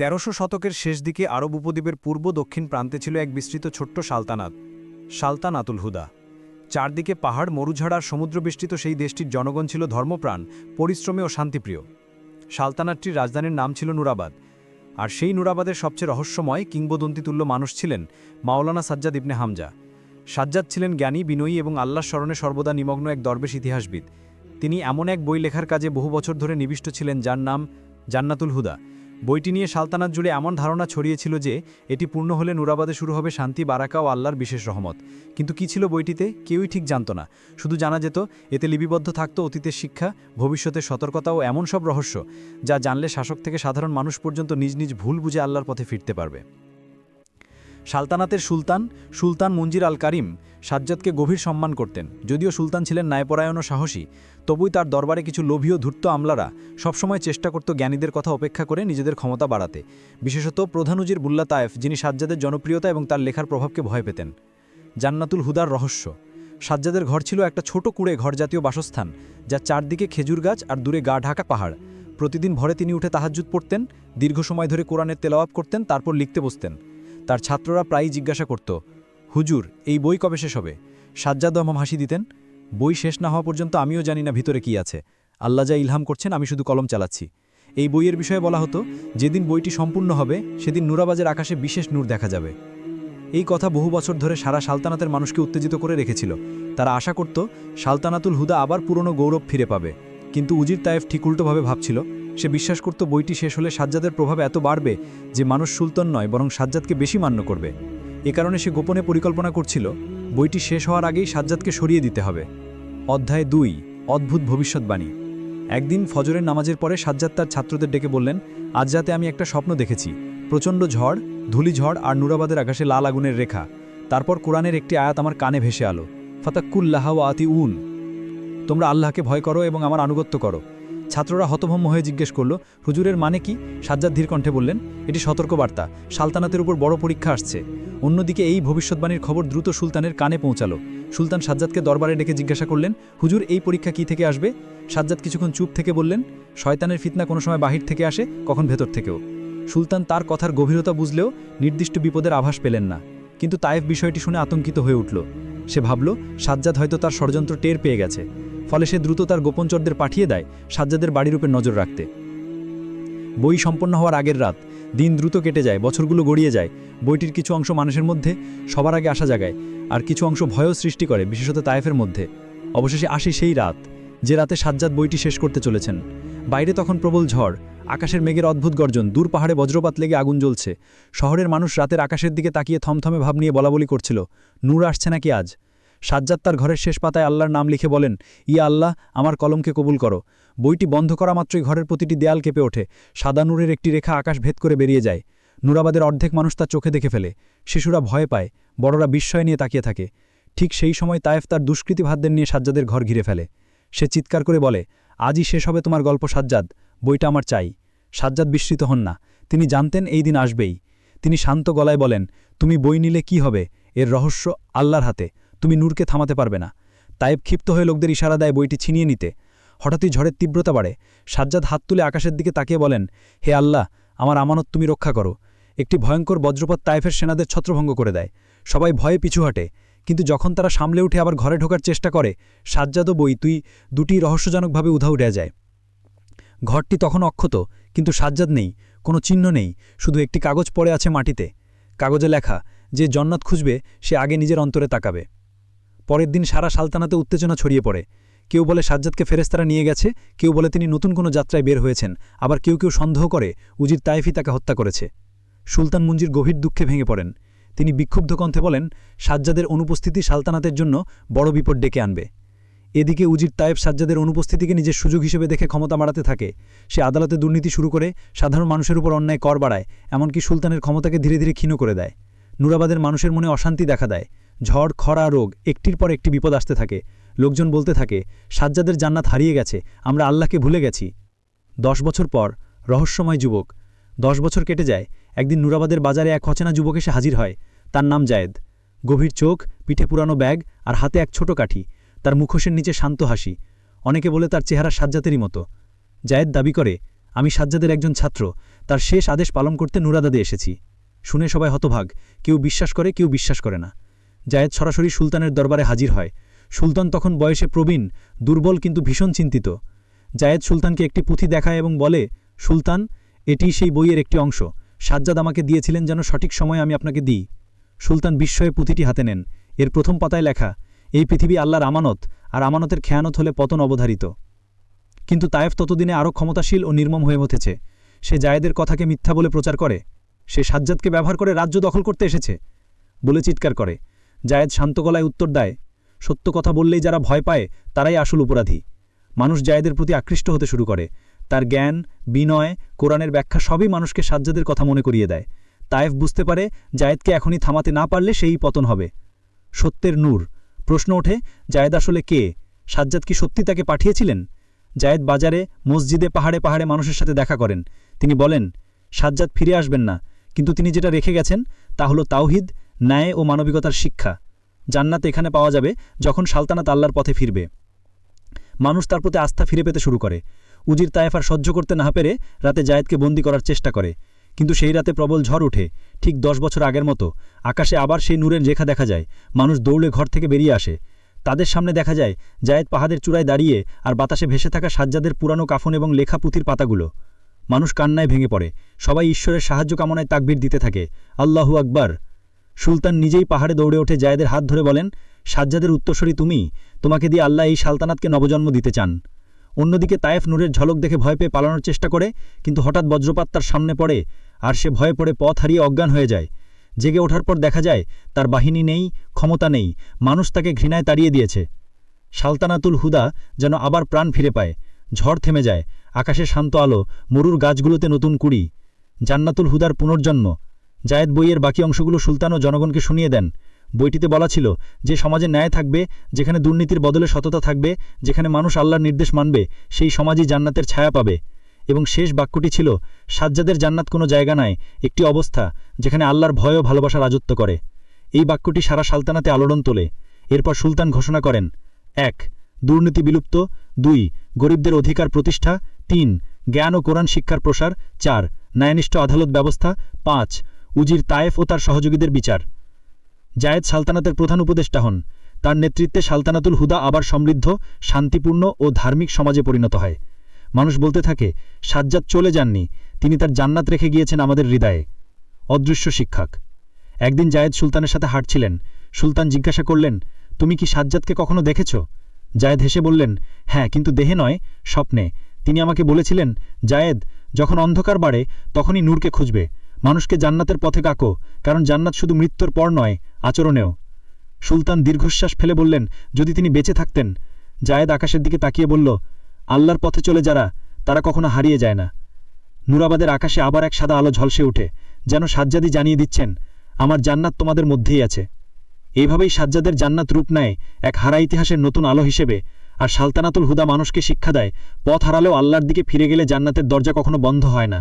তেরোশো শতকের শেষ দিকে আরব উপদ্বীপের পূর্ব দক্ষিণ প্রান্তে ছিল এক বিস্তৃত ছোট্ট সালতানাত, সালতানাতুল হুদা। চারদিকে পাহাড় মরুঝাড় আর সমুদ্রবেষ্টিত সেই দেশটির জনগণ ছিল ধর্মপ্রাণ, পরিশ্রমী ও শান্তিপ্রিয়। সালতানাতটির রাজধানীর নাম ছিল নুরাবাদ। আর সেই নুরাবাদের সবচেয়ে রহস্যময় কিংবদন্তিতুল্য মানুষ ছিলেন মাওলানা সাজ্জাদ ইবনে হামজা। সাজ্জাদ ছিলেন জ্ঞানী, বিনয়ী এবং আল্লাহর স্মরণে সর্বদা নিমগ্ন এক দরবেশ ইতিহাসবিদ। তিনি এমন এক বই লেখার কাজে বহু বছর ধরে নিবিষ্ট ছিলেন যার নাম জান্নাতুল হুদা। বইটি নিয়ে সালতানাত জুড়ে এমন ধারণা ছড়িয়েছিল যে এটি পূর্ণ হলে নুরাবাদে শুরু হবে শান্তি, বারাকা ও আল্লাহর বিশেষ রহমত। কিন্তু কি ছিল বইটিতে কেউই ঠিক জানত না। শুধু জানা যেত এতে লিপিবদ্ধ থাকত অতীতের শিক্ষা, ভবিষ্যতের সতর্কতা ও এমন সব রহস্য যা জানলে শাসক থেকে সাধারণ মানুষ পর্যন্ত নিজ নিজ ভুল বুঝে আল্লাহর পথে ফিরতে পারবে। সালতানাতের সুলতান সুলতান মঞ্জির আল কারিম সাজ্জাদকে গভীর সম্মান করতেন। যদিও সুলতান ছিলেন ন্যায়পরায়ণ ও সাহসী, তবুই তার দরবারে কিছু লোভীয় ধূর্ত আমলারা সবসময় চেষ্টা করত জ্ঞানীদের কথা অপেক্ষা করে নিজেদের ক্ষমতা বাড়াতে। বিশেষত প্রধানুজির বুল্লা তায়েফ, যিনি সাজ্জাদের জনপ্রিয়তা এবং তার লেখার প্রভাবকে ভয় পেতেন। জান্নাতুল হুদার রহস্য। সাজ্জাদের ঘর ছিল একটা ছোট কুড়ে ঘর জাতীয় বাসস্থান, যা চারদিকে খেজুর গাছ আর দূরে গা ঢাকা পাহাড়। প্রতিদিন ভরে তিনি উঠে তাহাজ্জুদ পড়তেন, দীর্ঘ সময় ধরে কোরআনের তেলাওয়াত করতেন, তারপর লিখতে বসতেন। তার ছাত্ররা প্রায়ই জিজ্ঞাসা করত হুজুর, এই বই কবে শেষ হবে? সাজ্জাদ রহমান হাসি দিতেন, বই শেষ না হওয়া পর্যন্ত আমিও জানি না ভিতরে কি আছে। আল্লাহ যা ইলহাম করছেন, আমি শুধু কলম চালাচ্ছি। এই বইয়ের বিষয়ে বলা হতো, যেদিন বইটি সম্পূর্ণ হবে, সেদিন নুরাবাজের আকাশে বিশেষ নূর দেখা যাবে। এই কথা বহু বছর ধরে সারা সালতানাতের মানুষকে উত্তেজিত করে রেখেছিল। তারা আশা করত, সালতানাতুল হুদা আবার পুরনো গৌরব ফিরে পাবে। কিন্তু উজির তায়েফ ঠিক উল্টোভাবে ভাবছিল। সে বিশ্বাস করত বইটি শেষ হলে সাজ্জাদের প্রভাব এত বাড়বে যে মানুষ সুলতান নয়, বরং সাজ্জাদকে বেশি মান্য করবে। এ কারণে সে গোপনে পরিকল্পনা করছিল, বইটি শেষ হওয়ার আগেই সাজ্জাদকে সরিয়ে দিতে হবে। অধ্যায় দুই, অদ্ভুত ভবিষ্যৎবাণী। একদিন ফজরের নামাজের পরে সাজ্জাদ তার ছাত্রদের ডেকে বললেন, আজ রাতে আমি একটা স্বপ্ন দেখেছি। প্রচণ্ড ঝড় ধূলিঝড় আর নুরাবাদের আকাশে লাল আগুনের রেখা। তারপর কোরআনের একটি আয়াত আমার কানে ভেসে আলো। ফাতাক্কুল্লাহ আতি উন তোমরা আল্লাহকে ভয় করো এবং আমার আনুগত্য করো। ছাত্ররা হতভম্ব হয়ে জিজ্ঞেস করল, হুজুরের মানে কি? সাজ্জাদ ধীর কণ্ঠে বললেন, এটি সতর্কবার্তা, সালতানাতের উপর বড় পরীক্ষা আসছে। অন্যদিকে এই ভবিষ্যৎবাণীর খবর দ্রুত সুলতানের কানে পৌঁছালো। সুলতান সাজ্জাদকে দরবারে ডেকে জিজ্ঞাসা করলেন, হুজুর, এই পরীক্ষা কি থেকে আসবে? সাজ্জাদ কিছুক্ষণ চুপ থেকে বললেন, শয়তানের ফিতনা কোনো সময় বাহির থেকে আসে, কখন ভেতর থেকেও। সুলতান তার কথার গভীরতা বুঝলেও নির্দিষ্ট বিপদের আভাস পেলেন না। কিন্তু তায়েফ বিষয়টি শুনে আতঙ্কিত হয়ে উঠল। সে ভাবল, সাজ্জাদ হয়তো তার ষড়যন্ত্র টের পেয়ে গেছে। ফলে সে দ্রুত তার গোপনচরদের পাঠিয়ে দেয় সাজ্জাদের বাড়ির উপর নজর রাখতে। বই সম্পন্ন হওয়ার আগের রাত দিন দ্রুত কেটে যায়, বছরগুলো গড়িয়ে যায়। বইটির কিছু অংশ মানুষের মধ্যে, সবার আগে আসা জাগায়, আর কিছু অংশ ভয়ও সৃষ্টি করে, বিশেষত তায়েফের মধ্যে। অবশেষে আসি সেই রাত, যে রাতে সাজ্জাদ বইটি শেষ করতে চলেছেন। বাইরে তখন প্রবল ঝড়, আকাশের মেঘের অদ্ভুত গর্জন, দূর পাহাড়ে বজ্রপাত লেগে আগুন জ্বলছে। শহরের মানুষ রাতের আকাশের দিকে তাকিয়ে থমথমে ভাব নিয়ে বলাবলি করছিল, নূর আসছে নাকি আজ? সাজ্জাদ তার ঘরের শেষ পাতায় আল্লাহর নাম লিখে বলেন ইয়া আল্লাহ, আমার কলমকে কবুল করো। বইটি বন্ধ করা মাত্রই ঘরের প্রতিটি দেয়াল কেঁপে ওঠে। সাদা নূরের একটি রেখা আকাশ ভেদ করে বেরিয়ে যায়। নুরাবাদের অর্ধেক মানুষ তার চোখে দেখে ফেলে। শিশুরা ভয় পায়, বড়রা বিস্ময় নিয়ে তাকিয়ে থাকে। ঠিক সেই সময় তায়েফ তার দুষ্কৃতি ভাতদের নিয়ে সাজ্জাদের ঘর ঘিরে ফেলে। সে চিৎকার করে বলে, আজই শেষ হবে তোমার গল্প, সাজ্জাদ। বইটা আমার চাই। সাজ্জাদ বিস্মৃত হন না। তিনি জানতেন এই দিন আসবেই। তিনি শান্ত গলায় বলেন, তুমি বই নিলে কি হবে? এর রহস্য আল্লাহর হাতে। তুমি নূরকে থামাতে পারবে না। তাইব ক্ষিপ্ত হয়ে লোকদের ইশারা দেয় বইটি ছিনিয়ে নিতে। হঠাৎই ঝড়ের তীব্রতা বাড়ে। সাজ্জাদ হাত তুলে আকাশের দিকে তাকিয়ে বলেন, হে আল্লাহ, আমার আমানত তুমি রক্ষা করো। একটি ভয়ঙ্কর বজ্রপাত তাইফের সেনাদের ছত্রভঙ্গ করে দেয়। সবাই ভয়ে পিছু হাঁটে। কিন্তু যখন তারা সামলে উঠে আবার ঘরে ঢোকার চেষ্টা করে সাজ্জাদও বই তুই দুটি রহস্যজনকভাবে উধা উঠে যায়। ঘরটি তখন অক্ষত, কিন্তু সাজ্জাদ নেই, কোনো চিহ্ন নেই, শুধু একটি কাগজ পড়ে আছে মাটিতে। কাগজে লেখা, যে জন্নাত খুঁজবে, সে আগে নিজের অন্তরে তাকাবে। পরের দিন সারা সালতানাতে উত্তেজনা ছড়িয়ে পড়ে। কেউ বলে সাজ্জাদকে ফেরেস্তারা নিয়ে গেছে, কেউ বলে তিনি নতুন কোনো যাত্রায় বের হয়েছেন, আবার কেউ কেউ সন্দেহ করে উজির তাইফি তাকে হত্যা করেছে। সুলতান মঞ্জির গভীর দুঃখে ভেঙে পড়েন। তিনি বিক্ষুব্ধ কণ্ঠে বলেন, সাজ্জাদের অনুপস্থিতি সালতানাতের জন্য বড় বিপদ ডেকে আনবে। এদিকে উজির তায়েব সাজ্জাদের অনুপস্থিতিকে নিজের সুযোগ হিসেবে দেখে ক্ষমতা বাড়াতে থাকে। সে আদালতে দুর্নীতি শুরু করে, সাধারণ মানুষের উপর অন্যায় কর বাড়ায়, এমনকি সুলতানের ক্ষমতাকে ধীরে ধীরে ক্ষীণ করে দেয়। নুরাবাদের মানুষের মনে অশান্তি দেখা দেয়। ঝড়, খরা, রোগ, একটির পর একটি বিপদ আসতে থাকে। লোকজন বলতে থাকে, সাজ্জাদের জান্নাত হারিয়ে গেছে, আমরা আল্লাহকে ভুলে গেছি। দশ বছর পর, রহস্যময় যুবক। দশ বছর কেটে যায়, একদিন নুরাবাদের বাজারে এক অচেনা যুবক এসে হাজির হয়। তার নাম জায়েদ। গভীর চোখ, পিঠে পুরানো ব্যাগ আর হাতে এক ছোট কাঠি। তার মুখোশের নিচে শান্ত হাসি। অনেকে বলে তার চেহারা সাজ্জাতেরই মতো। জায়েদ দাবি করে, আমি সাজ্জাদের একজন ছাত্র। তার শেষ আদেশ পালন করতে নুরাদাদে এসেছি। শুনে সবাই হতভাগ। কেউ বিশ্বাস করে, কেউ বিশ্বাস করে না। জায়েদ সরাসরি সুলতানের দরবারে হাজির হয়। সুলতান তখন বয়সে প্রবীণ, দুর্বল কিন্তু ভীষণ চিন্তিত। জায়েদ সুলতানকে একটি পুঁথি দেখায় এবং বলে, সুলতান, এটি সেই বইয়ের একটি অংশ। সাজ্জাদ আমাকে দিয়েছিলেন যেন সঠিক সময়ে আমি আপনাকে দিই। সুলতান বিস্ময়ে পুঁথিটি হাতে নেন। এর প্রথম পাতায় লেখা, এই পৃথিবী আল্লাহর আমানত, আর আমানতের খেয়ানত হলে পতন অবধারিত। কিন্তু তায়েফ ততদিনে আরও ক্ষমতাশীল ও নির্মম হয়ে উঠেছে। সে জায়েদের কথাকে মিথ্যা বলে প্রচার করে। সে সাজ্জাদকে ব্যবহার করে রাজ্য দখল করতে এসেছে। বলে চিৎকার করে জায়েদ শান্ত গলায় উত্তর দেয়, সত্য কথা বললেই যারা ভয় পায়, তারাই আসল অপরাধী। মানুষ জায়েদের প্রতি আকৃষ্ট হতে শুরু করে। তার জ্ঞান, বিনয়, কোরআনের ব্যাখ্যা সবই মানুষকে সাজ্জাদের কথা মনে করিয়ে দেয়। তায়েফ বুঝতে পারে, জায়েদকে এখনই থামাতে না পারলে সেই পতন হবে। সত্যের নূর। প্রশ্ন ওঠে, জায়েদ আসলে কে? সাজ্জাদ কি সত্যি তাকে পাঠিয়েছিলেন? জায়েদ বাজারে, মসজিদে, পাহাড়ে পাহাড়ে মানুষের সাথে দেখা করেন। তিনি বলেন, সাজ্জাদ ফিরে আসবেন না। কিন্তু তিনি যেটা রেখে গেছেন, তা হল তাওহিদ ন্যায় ও মানবিকতার শিক্ষা। জান্নাত এখানে পাওয়া যাবে যখন সালতানাত আল্লাহর পথে ফিরবে। মানুষ তার প্রতি আস্থা ফিরে পেতে শুরু করে। উজির তায়েফার সহ্য করতে না পেরে রাতে জায়েদকে বন্দি করার চেষ্টা করে। কিন্তু সেই রাতে প্রবল ঝড় ওঠে, ঠিক দশ বছর আগের মতো। আকাশে আবার সেই নূরের রেখা দেখা যায়। মানুষ দৌড়ে ঘর থেকে বেরিয়ে আসে। তাদের সামনে দেখা যায়, জায়েদ পাহাদের চূড়ায় দাঁড়িয়ে আর বাতাসে ভেসে থাকা সাজ্জাদের পুরানো কাফন এবং লেখা পুঁথির পাতাগুলো। মানুষ কান্নায় ভেঙে পড়ে। সবাই ঈশ্বরের সাহায্য কামনায় তাকবির দিতে থাকে। আল্লাহু আকবার। সুলতান নিজেই পাহাড়ে দৌড়ে ওঠে জায়েদের হাত ধরে বলেন, সাজ্জাদের উত্তরসরী তুমি, তোমাকে দিয়ে আল্লাহ এই সালতানাতকে নবজন্ম দিতে চান। অন্যদিকে তায়েফ নূরের ঝলক দেখে ভয় পেয়ে পালানোর চেষ্টা করে, কিন্তু হঠাৎ বজ্রপাত তার সামনে পড়ে, আর সে ভয়ে পড়ে পথ হারিয়ে অজ্ঞান হয়ে যায়। জেগে ওঠার পর দেখা যায়, তার বাহিনী নেই, ক্ষমতা নেই, মানুষ তাকে ঘৃণায় তাড়িয়ে দিয়েছে। সালতানাতুল হুদা যেন আবার প্রাণ ফিরে পায়, ঝড় থেমে যায়, আকাশে শান্ত আলো, মরুর গাছগুলোতে নতুন কুড়ি। জান্নাতুল হুদার পুনর্জন্ম জায়েদ বইয়ের বাকি অংশগুলো সুলতান ও জনগণকে শুনিয়ে দেন। বইটিতে বলা ছিল, যে সমাজে ন্যায় থাকবে, যেখানে দুর্নীতির বদলে সততা থাকবে, যেখানে মানুষ আল্লাহর নির্দেশ মানবে, সেই সমাজই জান্নাতের ছায়া পাবে। এবং শেষ বাক্যটি ছিল, সাজ্জাদের জান্নাত কোনো জায়গা নয় একটি অবস্থা, যেখানে আল্লাহর ভয় ও ভালোবাসা রাজত্ব করে। এই বাক্যটি সারা সালতানাতে আলোড়ন তোলে। এরপর সুলতান ঘোষণা করেন, এক, দুর্নীতি বিলুপ্ত। দুই, গরিবদের অধিকার প্রতিষ্ঠা। তিন, জ্ঞান ও কোরআন শিক্ষার প্রসার। চার, ন্যায়নিষ্ঠ আদালত ব্যবস্থা। পাঁচ উজির তায়েফ ও তার সহযোগীদের বিচার। জায়েদ সালতানাতের প্রধান উপদেষ্টা হন। তার নেতৃত্বে সালতানাতুল হুদা আবার সমৃদ্ধ, শান্তিপূর্ণ ও ধার্মিক সমাজে পরিণত হয়। মানুষ বলতে থাকে, সাজ্জাদ চলে যাননি, তিনি তার জান্নাত রেখে গিয়েছেন আমাদের হৃদয়ে। অদৃশ্য শিক্ষক। একদিন জায়েদ সুলতানের সাথে হাঁটছিলেন। সুলতান জিজ্ঞাসা করলেন, তুমি কি সাজ্জাদকে কখনো দেখেছ? জায়েদ হেসে বললেন হ্যাঁ কিন্তু দেহে নয়, স্বপ্নে। তিনি আমাকে বলেছিলেন, জায়েদ, যখন অন্ধকার বাড়ে, তখনই নূরকে খুঁজবে। মানুষকে জান্নাতের পথে কাকো, কারণ জান্নাত শুধু মৃত্যুর পর নয়, আচরণেও। সুলতান দীর্ঘশ্বাস ফেলে বললেন, যদি তিনি বেঁচে থাকতেন? জায়েদ আকাশের দিকে তাকিয়ে বলল, আল্লাহর পথে চলে যারা, তারা কখনো হারিয়ে যায় না। নুরাবাদের আকাশে আবার এক সাদা আলো ঝলসে ওঠে, যেন সাজ্জাদি জানিয়ে দিচ্ছেন, আমার জান্নাত তোমাদের মধ্যেই আছে। এইভাবেই সাজ্জাদের জান্নাত রূপ নেয় এক হারা ইতিহাসের নতুন আলো হিসেবে, আর সালতানাতুল হুদা মানুষকে শিক্ষা দেয়, পথ হারালেও আল্লাহর দিকে ফিরে গেলে জান্নাতের দরজা কখনো বন্ধ হয় না।